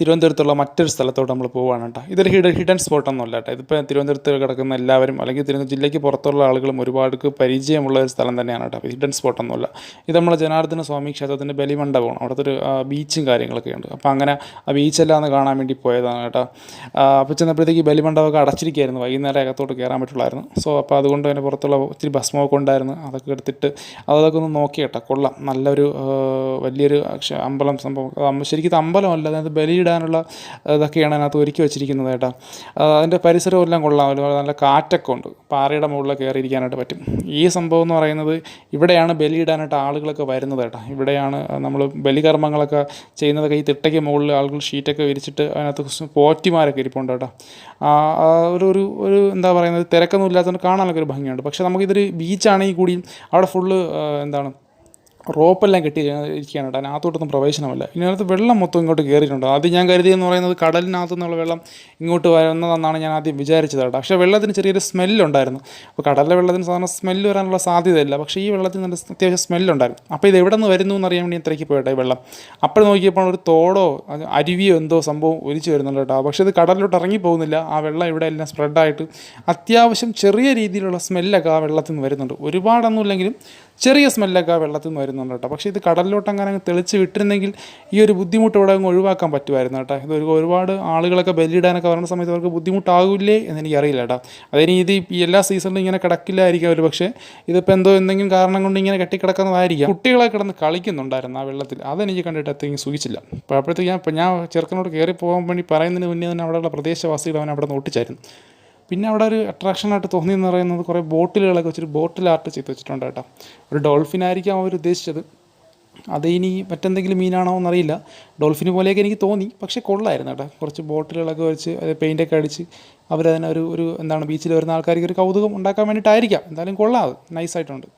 തിരുവനന്തപുരത്തുള്ള മറ്റൊരു സ്ഥലത്തോട്ട് നമ്മൾ പോവുകയാണ് കേട്ടോ. ഇതൊരു ഹിഡൻ ഹിഡൻ സ്പോട്ടൊന്നും അല്ല കേട്ടോ. ഇതിപ്പോൾ തിരുവനന്തപുരത്ത് കിടക്കുന്ന എല്ലാവരും അല്ലെങ്കിൽ തിരുവനന്തപുരം ജില്ലയ്ക്ക് പുറത്തുള്ള ആളുകളും ഒരുപാട് പരിചയമുള്ള ഒരു സ്ഥലം തന്നെയാണ് കേട്ടോ. ഹിഡൻ സ്പോട്ടൊന്നുമല്ല. ഇത് നമ്മൾ ജനാർദ്ദന സ്വാമി ക്ഷേത്രത്തിന്റെ ബലിമണ്ഡപമാണ്. അവിടുത്തെ ഒരു ബീച്ചും കാര്യങ്ങളൊക്കെ ഉണ്ട്. അപ്പോൾ അങ്ങനെ ആ ബീച്ചെല്ലാം ഒന്ന് കാണാൻ വേണ്ടി പോയതാണ് കേട്ടോ. അപ്പോൾ ചെന്നപ്പോഴത്തേക്ക് ബലിമണ്ഡപമൊക്കെ അടച്ചിരിക്കുകയായിരുന്നു. വൈകുന്നേരം അകത്തോട്ട് കയറാൻ പറ്റുള്ളായിരുന്നു. സോ അപ്പോൾ അതുകൊണ്ട് തന്നെ പുറത്തുള്ള ഒത്തിരി ഭസ്മമൊക്കെ ഉണ്ടായിരുന്നു. അതൊക്കെ എടുത്തിട്ട് അതൊക്കെ ഒന്ന് നോക്കി കൊള്ളാം. നല്ലൊരു വലിയൊരു അമ്പലം സംഭവം. ശരിക്കും അമ്പലമല്ല. അതായത് അതിനകത്ത് ബലിയിടാനുള്ള ഇതൊക്കെയാണ് അതിനകത്ത് ഒരുക്കി വെച്ചിരിക്കുന്നത് കേട്ടോ. ആ, അതിന്റെ പരിസരവും എല്ലാം കൊള്ളാം. അതുപോലെ നല്ല കാറ്റൊക്കെ ഉണ്ട്. പാറയുടെ മുകളിൽ കയറിയിരിക്കാനായിട്ട് പറ്റും. ഈ സംഭവം എന്ന് പറയുന്നത് ഇവിടെയാണ് ബലിയിടാനായിട്ട് ആളുകളൊക്കെ വരുന്നത് കേട്ടോ. ഇവിടെയാണ് നമ്മൾ ബലികർമ്മങ്ങളൊക്കെ ചെയ്യുന്നതൊക്കെ ഈ തിട്ടയ്ക്ക് മുകളിൽ ആളുകൾ ഷീറ്റൊക്കെ വിരിച്ചിട്ട് അതിനകത്ത് പോറ്റിമാരൊക്കെ ഇരിപ്പുണ്ട് കേട്ടോ. ഒരു ഒരു ഒരു എന്താ പറയുന്നത് തിരക്കൊന്നും ഇല്ലാത്തതുകൊണ്ട് കാണാനൊക്കെ ഒരു ഭംഗിയുണ്ട്. പക്ഷേ നമുക്കിതൊരു ബീച്ചാണെങ്കിൽ കൂടിയും അവിടെ ഫുള്ള് എന്താണ് റോപ്പെല്ലാം കെട്ടി ഇരിക്കുകയാണ് കേട്ടോ. അതിനകത്തോട്ടൊന്നും പ്രവേശനമില്ല. ഇതിനകത്ത് വെള്ളം മൊത്തം ഇങ്ങോട്ട് കയറിയിട്ടുണ്ട്. ആദ്യം ഞാൻ കരുതിയെന്ന് പറയുന്നത് കടലിനകത്തു നിന്നുള്ള വെള്ളം ഇങ്ങോട്ട് വരുന്നതെന്നാണ് ഞാൻ ആദ്യം വിചാരിച്ചത് കേട്ടോ. പക്ഷേ വെള്ളത്തിന് ചെറിയൊരു സ്മെല്ലുണ്ടായിരുന്നു. അപ്പോൾ കടലിലെ വെള്ളത്തിന് സാധാരണ സ്മെല്ല് വരാനുള്ള സാധ്യതയില്ല. പക്ഷേ ഈ വെള്ളത്തിന് നല്ല അത്യാവശ്യം സ്മെല്ലുണ്ടായിരുന്നു. അപ്പോൾ ഇത് എവിടെ നിന്ന് വരുന്നു എന്നറിയാൻ വേണ്ടി ഞാൻ തിരക്കി പോയിട്ടെ വെള്ളം. അപ്പോൾ നോക്കിയപ്പോൾ ഒരു തോടോ അരുവിയോ എന്തോ സംഭവം ഒലിച്ചു വരുന്നുണ്ട് കേട്ടോ. പക്ഷേ ഇത് കടലിലോട്ട് ഇറങ്ങി പോകുന്നില്ല. ആ വെള്ളം ഇവിടെ എല്ലാം സ്പ്രെഡായിട്ട് അത്യാവശ്യം ചെറിയ രീതിയിലുള്ള സ്മെല്ലൊക്കെ ആ വെള്ളത്തിൽ നിന്ന് വരുന്നുണ്ട്. ഒരുപാടൊന്നുമില്ലെങ്കിലും ചെറിയ സ്മെല്ലൊക്കെ ആ വെള്ളത്തിൽ നിന്ന് വരുന്നുണ്ട്. കേട്ടോ. പക്ഷേ ഇത് കടലിലോട്ട് അങ്ങനെ അങ്ങ് തെളിച്ച് വിട്ടിരുന്നെങ്കിൽ ഈ ഒരു ബുദ്ധിമുട്ട് ഇവിടെ അങ്ങ് ഒഴിവാക്കാൻ പറ്റുമായിരുന്നു കേട്ടോ. ഇത് ഒരു ഒരുപാട് ആളുകളൊക്കെ ബലിയിടാനൊക്കെ വരുന്ന സമയത്ത് അവർക്ക് ബുദ്ധിമുട്ടാകില്ലേ എന്ന് എനിക്കറിയില്ല കേട്ടോ. അതിന് ഇത് എല്ലാ സീസണിലും ഇങ്ങനെ കിടക്കില്ലായിരിക്കും ഒരു പക്ഷേ ഇതിപ്പോൾ എന്തോ എന്തെങ്കിലും കാരണം കൊണ്ട് ഇങ്ങനെ കെട്ടിക്കിടക്കുന്നതായിരിക്കും. കുട്ടികളെ കിടന്ന് കളിക്കുന്നുണ്ടായിരുന്നു ആ വെള്ളത്തിൽ. അതെനിക്ക് കണ്ടിട്ട് അത്രയും സൂചിച്ചില്ല. അപ്പോഴത്തേക്ക് ഞാൻ ഞാൻ ചെറുക്കനോട് കയറി പോകാൻ വേണ്ടി പറയുന്നതിന് മുന്നേ തന്നെ അവിടെയുള്ള പ്രദേശവാസികൾ അവൻ അവിടെ നിന്ന് ഒട്ടിച്ചായിരുന്നു. പിന്നെ അവിടെ ഒരു അട്രാക്ഷനായിട്ട് തോന്നിയെന്ന് പറയുന്നത് കുറേ ബോട്ടിലുകളൊക്കെ വെച്ചൊരു ബോട്ടിൽ ആർട്ട് ചെയ്ത് വെച്ചിട്ടുണ്ട് കേട്ടോ. ഒരു ഡോൾഫിൻ ആയിരിക്കാം അവർ ഉദ്ദേശിച്ചത്. അത് ഇനി മറ്റെന്തെങ്കിലും മീനാണോ എന്നറിയില്ല. ഡോൾഫിന് പോലെയൊക്കെ എനിക്ക് തോന്നി. പക്ഷേ കൊള്ളായിരുന്നു കേട്ടോ. കുറച്ച് ബോട്ടിലുകളൊക്കെ വെച്ച് അത് പെയിന്റൊക്കെ അടിച്ച് അവരതിനൊരു ഒരു എന്താണ് ബീച്ചിൽ വരുന്ന ആൾക്കാർക്ക് ഒരു കൗതുകം ഉണ്ടാക്കാൻ വേണ്ടിയിട്ടായിരിക്കാം. എന്തായാലും കൊള്ളാം അത്. നൈസായിട്ടുണ്ട്